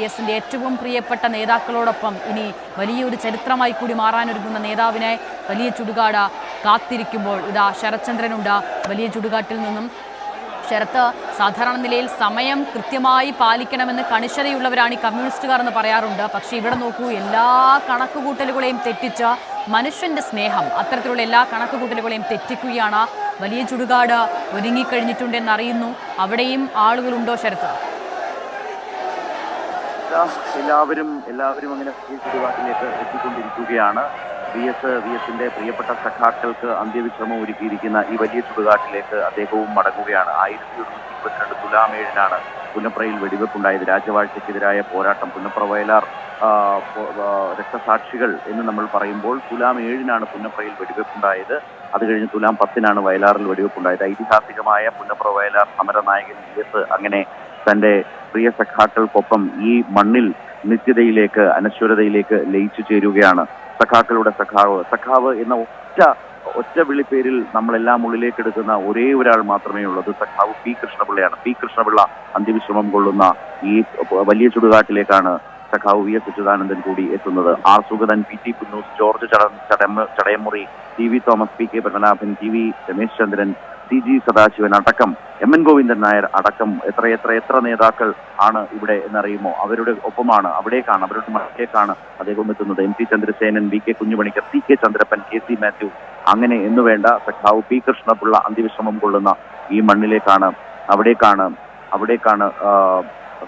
V എസിന്റെ ഏറ്റവും പ്രിയപ്പെട്ട നേതാക്കളോടൊപ്പം ഇനി വലിയൊരു ചരിത്രമായി കൂടി മാറാനൊരുങ്ങുന്ന നേതാവിനെ വലിയ ചുടുകാട കാത്തിരിക്കുമ്പോൾ ഇതാ ശരത്ചന്ദ്രനുണ്ട്. വലിയ ചുടുകാട്ടിൽ നിന്നും ശരത്ത് സാധാരണ നിലയിൽ സമയം കൃത്യമായി പാലിക്കണമെന്ന് കണിശതയുള്ളവരാണ് ഈ കമ്മ്യൂണിസ്റ്റുകാർ എന്ന് പറയാറുണ്ട്. പക്ഷേ ഇവിടെ നോക്കൂ എല്ലാ കണക്കുകൂട്ടലുകളെയും തെറ്റിച്ച മനുഷ്യന്റെ സ്നേഹം അത്തരത്തിലുള്ള എല്ലാ കണക്കുകൂട്ടലുകളെയും തെറ്റിക്കുകയാണ്. വലിയ ചുടുകാട് ഒരുങ്ങിക്കഴിഞ്ഞിട്ടുണ്ടെന്നറിയുന്നു. അവിടെയും ആളുകളുണ്ടോ ശരത്ത്? എല്ലാവരും എല്ലാവരും അങ്ങനെ ഈ എത്തിക്കൊണ്ടിരിക്കുകയാണ്. വി എസ് വി എസിന്റെ പ്രിയപ്പെട്ട സഖാക്കൾക്ക് അന്ത്യവിശ്രമം ഒരുക്കിയിരിക്കുന്ന ഈ വലിയ ചുടുകാട്ടിലേക്ക് അദ്ദേഹവും മടങ്ങുകയാണ്. ആയിരത്തി ഒരുന്നൂറ്റി ഇരുപത്തിരണ്ട് തുലാം ഏഴിനാണ് പുന്നപ്രയിൽ വെടിവെപ്പുണ്ടായത്. രാജവാഴ്ചയ്ക്കെതിരായ പോരാട്ടം പുന്നപ്ര വയലാർ രക്തസാക്ഷികൾ എന്ന് നമ്മൾ പറയുമ്പോൾ തുലാം ഏഴിനാണ് പുന്നപ്രയിൽ വെടിവെപ്പുണ്ടായത്. അത് കഴിഞ്ഞ് തുലാം പത്തിനാണ് വയലാറിൽ വെടിവെപ്പുണ്ടായത്. ഐതിഹാസികമായ പുന്നപ്ര വയലാർ സമരനായകൻ വി എസ് അങ്ങനെ തന്റെ പ്രിയ സഖാക്കൾക്കൊപ്പം ഈ മണ്ണിൽ നിത്യതയിലേക്ക് അനശ്വരതയിലേക്ക് ലയിച്ചു ചേരുകയാണ് സഖാക്കളുടെ സഖാവ്. സഖാവ് എന്ന ഒറ്റ ഒറ്റ വിളിപ്പേരിൽ നമ്മളെല്ലാം ഉള്ളിലേക്ക് എടുക്കുന്ന ഒരേ ഒരാൾ മാത്രമേ ഉള്ളത് സഖാവ് പി കൃഷ്ണപിള്ളയാണ്. പി കൃഷ്ണപിള്ള അന്ത്യവിശ്രമം കൊള്ളുന്ന ഈ വലിയ ചുടുകാട്ടിലേക്കാണ് സഖാവ് വി എസ് അച്യുതാനന്ദൻ കൂടി എത്തുന്നത്. R Sugathan P T Kunnoose George ചട Chadayamuri T V Thomas P K Padmanabhan T V Ramesh Chandran C G Sadashivan അടക്കം എം എൻ ഗോവിന്ദൻ നായർ അടക്കം എത്ര എത്ര എത്ര നേതാക്കൾ ആണ് ഇവിടെ എന്നറിയുമോ? അവരുടെ ഒപ്പമാണ് അവിടേക്കാണ് അവരുടെ മറ്റേക്കാണ് അദ്ദേഹം എത്തുന്നത്. M T Chandrasenan V K Kunjumanikkar C K Chandrappan K C Mathew. അങ്ങനെ എന്നുവേണ്ട സഖാവ് പി കൃഷ്ണപിള്ള അന്ത്യവിശ്രമം കൊള്ളുന്ന ഈ മണ്ണിലേക്കാണ് അവിടേക്കാണ് അവിടേക്കാണ്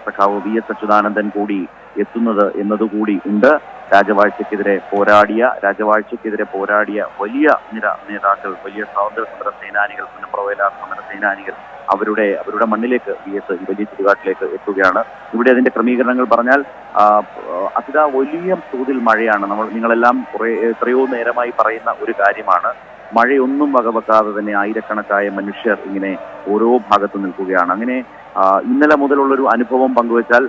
സഖാവ് വി എസ് അച്യുതാനന്ദൻ കൂടി എത്തുന്നത് എന്നതുകൂടി ഉണ്ട്. രാജവാഴ്ചക്കെതിരെ പോരാടിയ രാജവാഴ്ചക്കെതിരെ പോരാടിയ വലിയ നിര നേതാക്കൾ വലിയ സ്വാതന്ത്ര്യ സമര സേനാനികൾ പുനഃപ്രവേല സമര സേനാനികൾ അവരുടെ അവരുടെ മണ്ണിലേക്ക് വി എസ് വലിയ ചുടുകാട്ടിലേക്ക് എത്തുകയാണ്. ഇവിടെ അതിന്റെ ക്രമീകരണങ്ങൾ പറഞ്ഞാൽ അതിത വലിയ തോതിൽ മഴയാണ്. നമ്മൾ നിങ്ങളെല്ലാം കുറെ എത്രയോ നേരമായി പറയുന്ന ഒരു കാര്യമാണ്. മഴയൊന്നും വകവെക്കാതെ തന്നെ ആയിരക്കണക്കായ മനുഷ്യർ ഇങ്ങനെ ഓരോ ഭാഗത്ത് നിൽക്കുകയാണ്. അങ്ങനെ ഇന്നലെ മുതലുള്ള ഒരു അനുഭവം പങ്കുവച്ചാൽ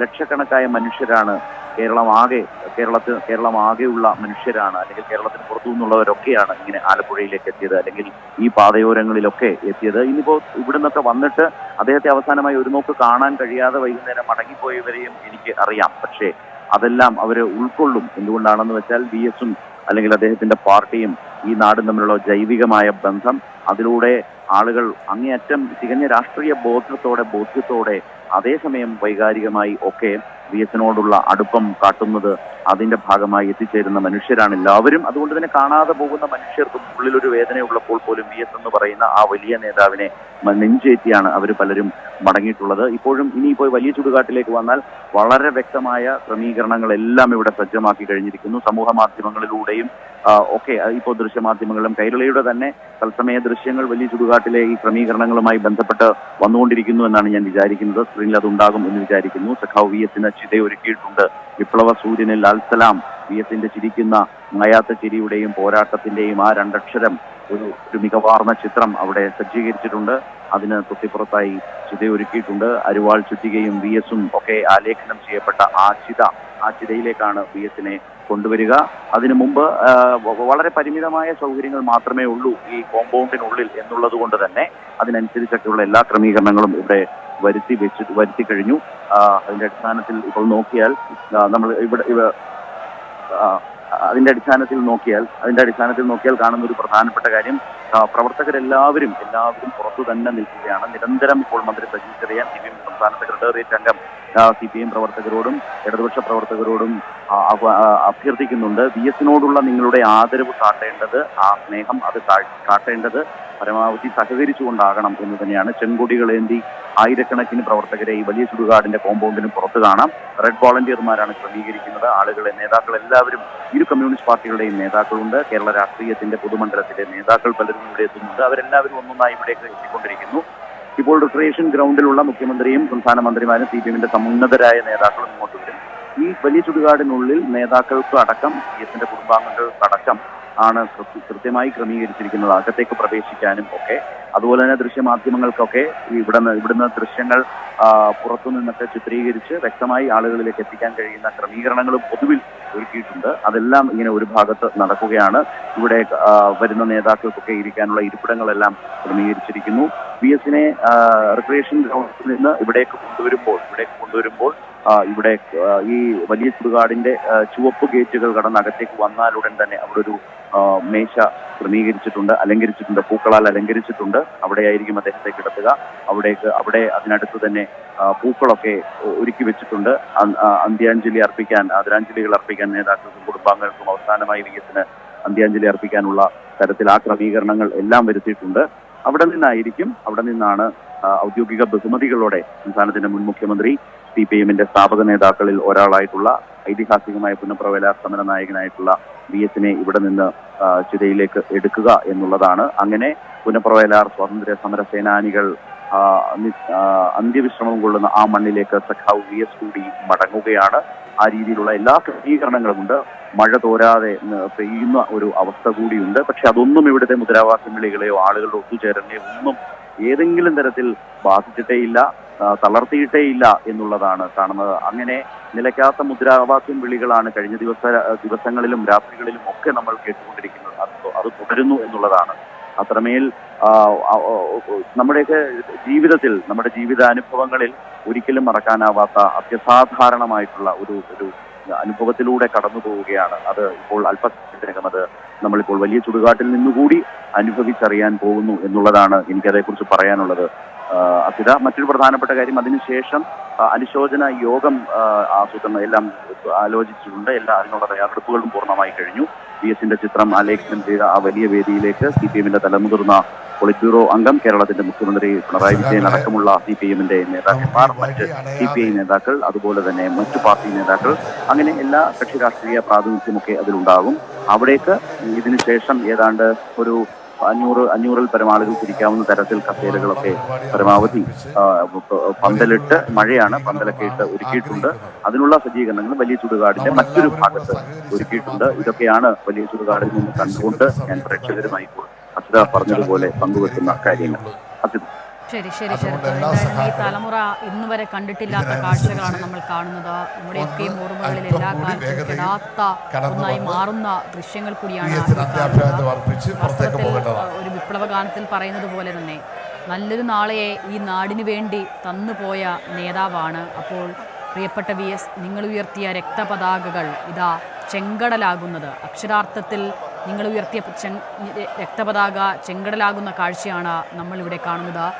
ലക്ഷക്കണക്കായ മനുഷ്യരാണ് കേരളം ആകെ കേരളത്തിൽ കേരളം ആകെയുള്ള മനുഷ്യരാണ് അല്ലെങ്കിൽ കേരളത്തിന് പുറത്തു നിന്നുള്ളവരൊക്കെയാണ് ഇങ്ങനെ ആലപ്പുഴയിലേക്ക് എത്തിയത് അല്ലെങ്കിൽ ഈ പാതയോരങ്ങളിലൊക്കെ എത്തിയത്. ഇനിയിപ്പോ ഇവിടെ നിന്നൊക്കെ വന്നിട്ട് അദ്ദേഹത്തെ അവസാനമായി ഒരു നോക്ക് കാണാൻ കഴിയാതെ വൈകുന്നേരം മടങ്ങിപ്പോയവരെയും എനിക്ക് അറിയാം. പക്ഷേ അതെല്ലാം അവർ ഉൾക്കൊള്ളും. എന്തുകൊണ്ടാണെന്ന് വെച്ചാൽ വി എസും അല്ലെങ്കിൽ അദ്ദേഹത്തിന്റെ പാർട്ടിയും ഈ നാടും തമ്മിലുള്ള ജൈവികമായ ബന്ധം അതിലൂടെ ആളുകൾ അങ്ങേയറ്റം തികഞ്ഞ രാഷ്ട്രീയ ബോധത്തോടെ ബോധ്യത്തോടെ അതേസമയം വൈകാരികമായി ഒക്കെ വി എസിനോടുള്ള അടുപ്പം കാട്ടുന്നത് അതിന്റെ ഭാഗമായി എത്തിച്ചേരുന്ന മനുഷ്യരാണ് എല്ലാവരും. അതുകൊണ്ട് തന്നെ കാണാതെ പോകുന്ന മനുഷ്യർക്കും ഉള്ളിലൊരു വേദനയുള്ളപ്പോൾ പോലും വി എസ് എന്ന് പറയുന്ന ആ വലിയ നേതാവിനെ നെഞ്ചേറ്റിയാണ് അവർ പലരും മടങ്ങിയിട്ടുള്ളത്. ഇപ്പോഴും ഇനിയിപ്പോൾ വലിയ ചുടുകാട്ടിലേക്ക് വന്നാൽ വളരെ വ്യക്തമായ ക്രമീകരണങ്ങളെല്ലാം ഇവിടെ സജ്ജമാക്കി കഴിഞ്ഞിരിക്കുന്നു. സമൂഹ മാധ്യമങ്ങളിലൂടെയും ഒക്കെ ഇപ്പോൾ ദൃശ്യമാധ്യമങ്ങളിലും കൈരളിയുടെ തന്നെ തത്സമയ ദൃശ്യങ്ങൾ വലിയ ചുടുകാട്ടിലെ ഈ ക്രമീകരണങ്ങളുമായി ബന്ധപ്പെട്ട് വന്നുകൊണ്ടിരിക്കുന്നു എന്നാണ് ഞാൻ വിചാരിക്കുന്നത്. സ്ക്രീനിൽ അതുണ്ടാകും എന്ന് വിചാരിക്കുന്നു. സഖാവ് വി എസിന് ചിതയൊരുക്കിയിട്ടുണ്ട്. വിപ്ലവ സൂര്യനിൽ ലാൽസലാം പി എസിന്റെ ചിരിക്കുന്ന മായാത്ത ചിരിയുടെയും പോരാട്ടത്തിന്റെയും ആ രണ്ടക്ഷരം ഒരു ഒരു മികവാർന്ന ചിത്രം അവിടെ സജ്ജീകരിച്ചിട്ടുണ്ട്. അതിന് തൊട്ടിപ്പുറത്തായി ചിതയൊരുക്കിയിട്ടുണ്ട്. അരുവാൾ ചുറ്റികയും വി എസും ഒക്കെ ആലേഖനം ചെയ്യപ്പെട്ട ആ ചിത ആ ചിതയിലേക്കാണ് വി എസിനെ കൊണ്ടുവരിക. അതിനു മുമ്പ് വളരെ പരിമിതമായ സൗകര്യങ്ങൾ മാത്രമേ ഉള്ളൂ ഈ കോമ്പൗണ്ടിനുള്ളിൽ എന്നുള്ളത് കൊണ്ട് തന്നെ. അതിനനുസരിച്ചൊക്കെയുള്ള എല്ലാ ക്രമീകരണങ്ങളും ഇവിടെ വരുത്തി വെച്ച് വരുത്തി കഴിഞ്ഞു. അതിന്റെ അടിസ്ഥാനത്തിൽ ഇപ്പോൾ നോക്കിയാൽ നമ്മൾ ഇവിടെ ഇവ അതിന്റെ അടിസ്ഥാനത്തിൽ നോക്കിയാൽ അതിന്റെ അടിസ്ഥാനത്തിൽ നോക്കിയാൽ കാണുന്ന ഒരു പ്രധാനപ്പെട്ട കാര്യം പ്രവർത്തകരെല്ലാവരും എല്ലാവരും പുറത്തു തന്നെ നിൽക്കുകയാണ്. നിരന്തരം ഇപ്പോൾ മന്ത്രി സജീവ് ചെറിയാൻ സംസ്ഥാന സെക്രട്ടേറിയറ്റ് അംഗം സി പി എം പ്രവർത്തകരോടും ഇടതുപക്ഷ പ്രവർത്തകരോടും അഭ്യർത്ഥിക്കുന്നുണ്ട്. വി എസിനോടുള്ള നിങ്ങളുടെ ആദരവ് കാട്ടേണ്ടത് ആ സ്നേഹം അത് കാട്ടേണ്ടത് പരമാവധി സഹകരിച്ചുകൊണ്ടാകണം എന്ന് തന്നെയാണ് ചെങ്കൊടികളേന്തി ആയിരക്കണക്കിന് പ്രവർത്തകരെ ഈ വലിയ ചുടുകാടിന്റെ കോമ്പൗണ്ടിന് പുറത്ത് കാണാം. റെഡ് വോളണ്ടിയർമാരാണ് ക്രമീകരിക്കുന്നത്. ആളുകളെ നേതാക്കൾ എല്ലാവരും ഇരു കമ്മ്യൂണിസ്റ്റ് പാർട്ടികളുടെയും നേതാക്കളുണ്ട്. കേരള രാഷ്ട്രീയത്തിന്റെ പൊതുമണ്ഡലത്തിലെ നേതാക്കൾ പലരും ഇവിടെ എത്തുന്നുണ്ട്. അവരെല്ലാവരും ഒന്നൊന്നായി ഇവിടേക്ക് എത്തിക്കൊണ്ടിരിക്കുന്നു. ഇപ്പോൾ റിക്രിയേഷൻ ഗ്രൗണ്ടിലുള്ള മുഖ്യമന്ത്രിയും സംസ്ഥാന മന്ത്രിമാരും സി പി എമ്മിന്റെ സമുന്നതരായ നേതാക്കളും ഇങ്ങോട്ട് വരും. ഈ വലിയ ചുടുകാടിനുള്ളിൽ നേതാക്കൾക്ക് അടക്കം സി എസിന്റെ കുടുംബാംഗങ്ങൾക്ക് അടക്കം ആണ് കൃത്യ- കൃത്യമായി ക്രമീകരിച്ചിരിക്കുന്നത്. അകത്തേക്ക് പ്രവേശിക്കാനും ഒക്കെ. അതുപോലെ തന്നെ ദൃശ്യമാധ്യമങ്ങൾക്കൊക്കെ ഇവിടുന്ന് ഇവിടുന്ന് ദൃശ്യങ്ങൾ പുറത്തുനിന്നൊക്കെ പുറത്തു നിന്നൊക്കെ ചിത്രീകരിച്ച് വ്യക്തമായി ആളുകളിലേക്ക് എത്തിക്കാൻ കഴിയുന്ന ക്രമീകരണങ്ങളും പൊതുവിൽ ഒരുക്കിയിട്ടുണ്ട്. അതെല്ലാം ഇങ്ങനെ ഒരു ഭാഗത്ത് നടക്കുകയാണ്. ഇവിടെ വരുന്ന നേതാക്കൾക്കൊക്കെ ഇരിക്കാനുള്ള ഇരിപ്പിടങ്ങളെല്ലാം ക്രമീകരിച്ചിരിക്കുന്നു. വി എസിനെ റിക്രിയേഷൻ ഗ്രൗണ്ടിൽ നിന്ന് ഇവിടേക്ക് കൊണ്ടുവരുമ്പോൾ ഇവിടേക്ക് കൊണ്ടുവരുമ്പോൾ ഇവിടെ ഈ വലിയ ചുടുകാടിന്റെ ചുവപ്പ് ഗേറ്റുകൾ കടന്ന് അകത്തേക്ക് വന്നാലുടൻ തന്നെ അവിടെ ഒരു മേശ ക്രമീകരിച്ചിട്ടുണ്ട് അലങ്കരിച്ചിട്ടുണ്ട് പൂക്കളാൽ അലങ്കരിച്ചിട്ടുണ്ട്. അവിടെയായിരിക്കും അദ്ദേഹത്തെ കിടത്തുക. അവിടേക്ക് അവിടെ അതിനടുത്ത് തന്നെ പൂക്കളൊക്കെ ഒരുക്കി വെച്ചിട്ടുണ്ട്. അന്ത്യാഞ്ജലി അർപ്പിക്കാൻ ആദരാഞ്ജലികൾ അർപ്പിക്കാൻ നേതാക്കൾക്കും കുടുംബാംഗങ്ങൾക്കും അവസാനമായി വിജയത്തിന് അന്ത്യാഞ്ജലി അർപ്പിക്കാനുള്ള തരത്തിൽ ആ ക്രമീകരണങ്ങൾ എല്ലാം വരുത്തിയിട്ടുണ്ട്. അവിടെ നിന്നായിരിക്കും അവിടെ നിന്നാണ് ഔദ്യോഗിക ബഹുമതികളോടെ സംസ്ഥാനത്തിന്റെ മുൻ മുഖ്യമന്ത്രി സി പി എമ്മിന്റെ സ്ഥാപക നേതാക്കളിൽ ഒരാളായിട്ടുള്ള ഐതിഹാസികമായ പുനഃപ്രവേല സമര നായകനായിട്ടുള്ള വി എസിനെ ഇവിടെ നിന്ന് ചിതയിലേക്ക് എടുക്കുക എന്നുള്ളതാണ്. അങ്ങനെ പുനഃപ്രവേലാർ സ്വാതന്ത്ര്യ സമര സേനാനികൾ അന്ത്യവിശ്രമം കൊള്ളുന്ന ആ മണ്ണിലേക്ക് സഖാവ് വി എസ് കൂടി മടങ്ങുകയാണ്. ആ രീതിയിലുള്ള എല്ലാ ക്രമീകരണങ്ങളുമുണ്ട് മഴ തോരാതെ പെയ്യുന്ന ഒരു അവസ്ഥ കൂടിയുണ്ട്. പക്ഷെ അതൊന്നും ഇവിടുത്തെ മുദ്രാവാക്യം വിളികളെയോ ആളുകളുടെ ഒത്തുചേരലിനെയോ ഒന്നും ഏതെങ്കിലും തരത്തിൽ ബാധിച്ചിട്ടേയില്ല ആ, തളർത്തിയിട്ടേയില്ല എന്നുള്ളതാണ് കാണുന്നത്. അങ്ങനെ നിലയ്ക്കാത്ത മുദ്രാവാക്യം വിളികളാണ് കഴിഞ്ഞ ദിവസ ദിവസങ്ങളിലും രാത്രികളിലും ഒക്കെ നമ്മൾ കേട്ടുകൊണ്ടിരിക്കുന്നത്. അത് അത് തുടരുന്നു എന്നുള്ളതാണ്. അത്രമേൽ നമ്മുടെയൊക്കെ ജീവിതത്തിൽ നമ്മുടെ ജീവിതാനുഭവങ്ങളിൽ ഒരിക്കലും മറക്കാനാവാത്ത അത്യസാധാരണമായിട്ടുള്ള ഒരു ഒരു അനുഭവത്തിലൂടെ കടന്നു പോവുകയാണ്. അത് ഇപ്പോൾ അല്പസമയത്തിനകം അത് നമ്മളിപ്പോൾ വലിയ ചുടുകാട്ടിൽ നിന്നുകൂടി അനുഭവിച്ചറിയാൻ പോകുന്നു എന്നുള്ളതാണ് എനിക്കതേക്കുറിച്ച് പറയാനുള്ളത്. അസിത മറ്റൊരു പ്രധാനപ്പെട്ട കാര്യം അതിനുശേഷം അനുശോചന യോഗം ആസൂത്രണം എല്ലാം ആലോചിച്ചിട്ടുണ്ട്. എല്ലാ അതിനുള്ള തയ്യാറെടുപ്പുകളും പൂർണമായി കഴിഞ്ഞു. പി എസിന്റെ ചിത്രം ആലേഖനം ചെയ്ത ആ വലിയ വേദിയിലേക്ക് സി പി എമ്മിന്റെ തലമുതിർന്ന പൊളിറ്റ് ബ്യൂറോ അംഗം കേരളത്തിന്റെ മുഖ്യമന്ത്രി പിണറായി വിജയൻ അടക്കമുള്ള സി പി എമ്മിന്റെ നേതാക്കന്മാർ മറ്റ് സി പി ഐ നേതാക്കൾ അതുപോലെ തന്നെ മറ്റു പാർട്ടി നേതാക്കൾ അങ്ങനെ എല്ലാ കക്ഷി രാഷ്ട്രീയ പ്രാതിനിധ്യമൊക്കെ അതിലുണ്ടാകും. അവിടേക്ക് ഇതിനുശേഷം ഏതാണ്ട് ഒരു അഞ്ഞൂറ് അഞ്ഞൂറിൽ പരമാളുകൾ പിരിക്കാവുന്ന തിരിക്കാവുന്ന തരത്തിൽ കസേരകളൊക്കെ പരമാവധി പന്തലിട്ട് മഴയാണ്. പന്തലൊക്കെ ഇട്ട് ഒരുക്കിയിട്ടുണ്ട്. അതിനുള്ള സജ്ജീകരണങ്ങൾ വലിയ ചുടുകാടിന്റെ മറ്റൊരു ഭാഗത്ത് ഒരുക്കിയിട്ടുണ്ട്. ഇതൊക്കെയാണ് വലിയ ചുടുകാടിൽ നിന്ന് കണ്ടുകൊണ്ട് ഞാൻ പ്രേക്ഷകരുമായി അസിത പറഞ്ഞതുപോലെ പങ്കുവെക്കുന്ന കാര്യങ്ങൾ. ശരി ശരി ശരി. എന്തായാലും ഈ തലമുറ ഇന്ന് വരെ കണ്ടിട്ടില്ലാത്ത കാഴ്ചകളാണ് നമ്മൾ കാണുന്നത്. നമ്മുടെയൊക്കെയും ഓർമ്മകളിൽ എല്ലാ കാലത്തും ഒന്നായി മാറുന്ന ദൃശ്യങ്ങൾ കൂടിയാണ് ഒരു വിപ്ലവ ഗാനത്തിൽ പറയുന്നത് പോലെ തന്നെ നല്ലൊരു നാളെയെ ഈ നാടിനു വേണ്ടി തന്നുപോയ നേതാവാണ്. അപ്പോൾ പ്രിയപ്പെട്ട വി എസ് നിങ്ങൾ ഉയർത്തിയ രക്തപതാകകൾ ഇതാ ചെങ്കടലാകുന്നത്. അക്ഷരാർത്ഥത്തിൽ നിങ്ങൾ ഉയർത്തിയ രക്തപതാക ചെങ്കടലാകുന്ന കാഴ്ചയാണ് നമ്മളിവിടെ കാണുന്നത്.